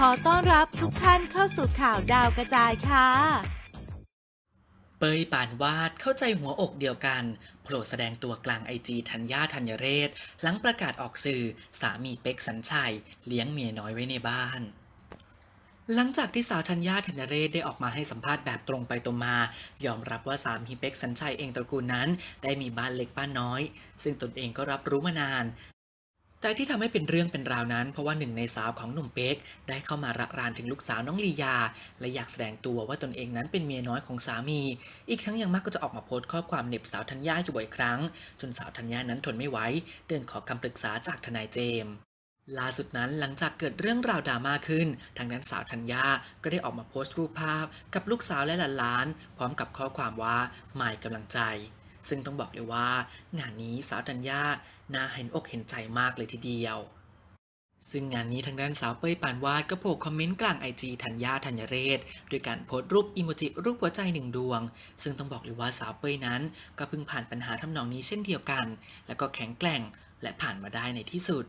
ขอต้อนรับทุกท่านเข้าสู่ข่าวดาวกระจายค่ะ เปยปานวาดเข้าใจหัวอกเดียวกันโผล่แสดงตัวกลางไอจีธัญญาธัญเรศ หลังประกาศออกสื่อ สามีเป็กสัญชัย เลี้ยงเมียน้อยไว้ในบ้านหลังจากที่สาวธัญญาธัญเรศได้ออกมาให้สัมภาษณ์แบบตรงไปตรงมา ยอมรับว่าสามีเป็กสัญชัยเองตระกูลนั้น ได้มีบ้านเล็กบ้านน้อย ซึ่งตนเองก็รับรู้มานาน แต่ที่ทำให้เป็นเรื่องเป็นราวนั้น เพราะว่าหนึ่งในสาวของหนุ่มเป๊กได้เข้ามาระรานถึงลูกสาวน้องลียา และอยากแสดงตัวว่าตนเองนั้นเป็นเมียน้อยของสามี อีกทั้งยังมักก็จะออกมาโพสต์ข้อความเหน็บสาวธัญญาอยู่บ่อยครั้ง จนสาวธัญญานั้นทนไม่ไหวเดินขอคำปรึกษาจากทนายเจมส์ล่าสุดนั้นหลังจากเกิดเรื่องราวดราม่าขึ้น ทางด้านสาวธัญญาก็ได้ออกมาโพสต์รูปภาพ กับลูกสาวและหลานๆพร้อมกับข้อความว่าหมายกำลังใจ ซึ่งต้องบอกเลยว่า งานนี้สาวธัญญาน่าเห็นอกเห็นใจมากเลยทีเดียว ซึ่งงานนี้ทางด้านสาวเป้ยปานวาดก็โผล่คอมเมนต์กลางไอจีธัญญาธัญเรศด้วยการโพสต์รูปอิโมจิรูปหัวใจหนึ่งดวง ซึ่งต้องบอกเลยว่าสาวเป้ยนั้น ก็เพิ่งผ่านปัญหาทำนองนี้เช่นเดียวกัน แล้วก็แข็งแกร่งและผ่านมาได้ในที่สุด